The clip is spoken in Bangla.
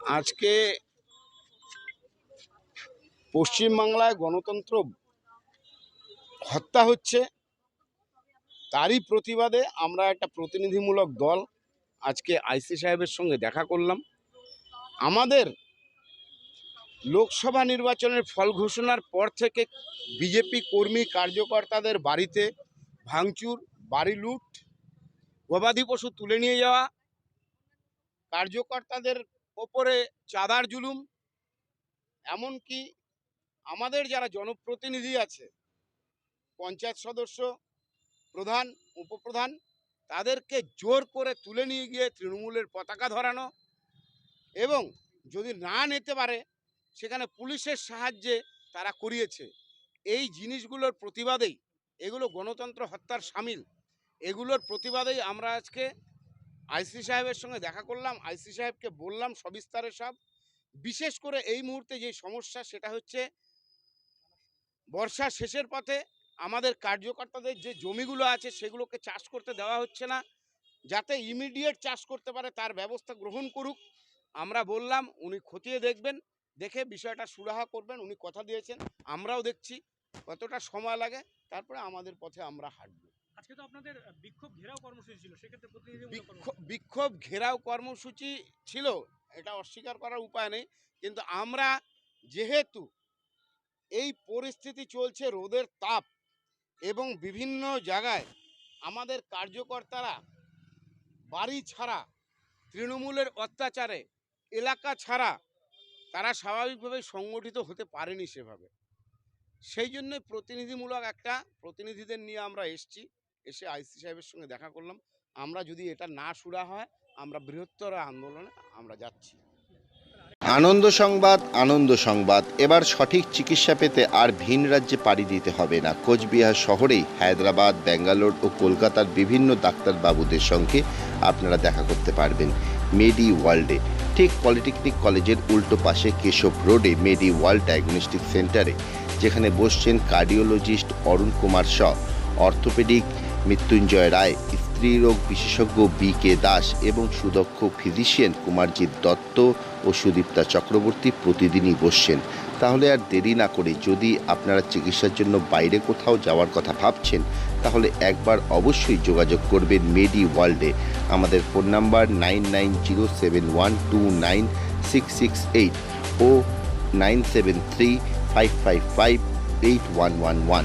আজকে পশ্চিমবাংলায় গণতন্ত্র হত্যা হচ্ছে, তারই প্রতিবাদে আমরা একটা প্রতিনিধিমূলক দল আজকে আইসি সাহেবের সঙ্গে দেখা করলাম। আমাদের লোকসভা নির্বাচনের ফল ঘোষণার পর থেকে বিজেপি কর্মী কার্যকর্তাদের বাড়িতে ভাঙচুর, বাড়ি লুট, গবাদি পশু তুলে নিয়ে যাওয়া, কার্যকর্তাদের ওপরে চাঁদার জুলুম। এমনকি আমাদের যারা জনপ্রতিনিধি আছে, পঞ্চায়েত সদস্য, প্রধান, উপপ্রধান, তাদেরকে জোর করে তুলে নিয়ে গিয়ে তৃণমূলের পতাকা ধরানো এবং যদি না নিতে পারে, সেখানে পুলিশের সাহায্যে তারা করিয়েছে। এই জিনিসগুলোর প্রতিবাদেই এগুলো গণতন্ত্র হত্যার সামিল। এগুলোর প্রতিবাদেই আমরা আজকে আইসি সাহেবের সঙ্গে দেখা করলাম, আইসি সাহেবকে বললাম সবিস্তারে সব। বিশেষ করে এই মুহূর্তে যে সমস্যা, সেটা হচ্ছে বর্ষার শেষের পথে আমাদের কার্যকর্তাদের যে জমিগুলো আছে, সেগুলোকে চাষ করতে দেওয়া হচ্ছে না। যাতে ইমিডিয়েট চাষ করতে পারে, তার ব্যবস্থা গ্রহণ করুক। আমরা বললাম, উনি খতিয়ে দেখবেন, দেখে বিষয়টা সুরাহা করবেন, উনি কথা দিয়েছেন। আমরাও দেখছি কতটা সময় লাগে, তারপরে আমাদের পথে আমরা হাঁটব। আজকে তো আপনাদের বিক্ষোভ ঘেরাও কর্মসূচি ছিল সেক্ষেত্রে বিক্ষোভ ঘেরাও কর্মসূচি ছিল এটা অস্বীকার করার উপায় নেই কিন্তু আমরা যেহেতু এই পরিস্থিতি চলছে রোদের তাপ এবং বিভিন্ন জায়গায় আমাদের কার্যকর্তারা বাড়ি ছাড়া তৃণমূলের অত্যাচারে এলাকা ছাড়া তারা স্বাভাবিকভাবে সংগঠিত হতে পারেনি সেভাবে। সেই জন্য প্রতিনিধিমূলক একটা প্রতিনিধিদের নিয়ে আমরা এসছি। এসে আইসি সাহেবের সঙ্গে দেখা করলাম। আমরা যদি এটা না সুরা হয়, আমরা বৃহত্তর আন্দোলনে আমরা যাচ্ছি। আনন্দ সংবাদ আনন্দ সংবাদ। এবার সঠিক চিকিৎসা পেতে আর ভিন রাজ্যে পাড়ি দিতে হবে না। কোচবিহার শহরেই হায়দ্রাবাদ, ব্যাঙ্গালোর ও কলকাতার বিভিন্ন ডাক্তারবাবুদের সঙ্গে আপনারা দেখা করতে পারবেন মেডি ওয়ার্ল্ডে। ঠিক পলিটেকনিক কলেজের উল্টো পাশে কেশব রোডে মেডি ওয়ার্ল্ড ডায়াগনস্টিক সেন্টারে, যেখানে বসছেন কার্ডিওলজিস্ট অরুণ কুমার শ। অর্থোপেডিক মৃত্যুঞ্জয় রায় স্ত্রীরোগ বিশেষজ্ঞ বি কে দাস এবং সুদক্ষ ফিজিশিয়ান কুমারজিৎ দত্ত ও সুদীপ্তা চক্রবর্তী প্রতিদিনই বসছেন। তাহলে আর দেরি না করে যদি আপনারা চিকিৎসার জন্য বাইরে কোথাও যাওয়ার কথা ভাবছেন, তাহলে একবার অবশ্যই যোগাযোগ করবেন মেডি ওয়ার্ল্ডে আমাদের phone number nine nine zero seven one two nine six six eight ও nine seven three five five five eight one one one.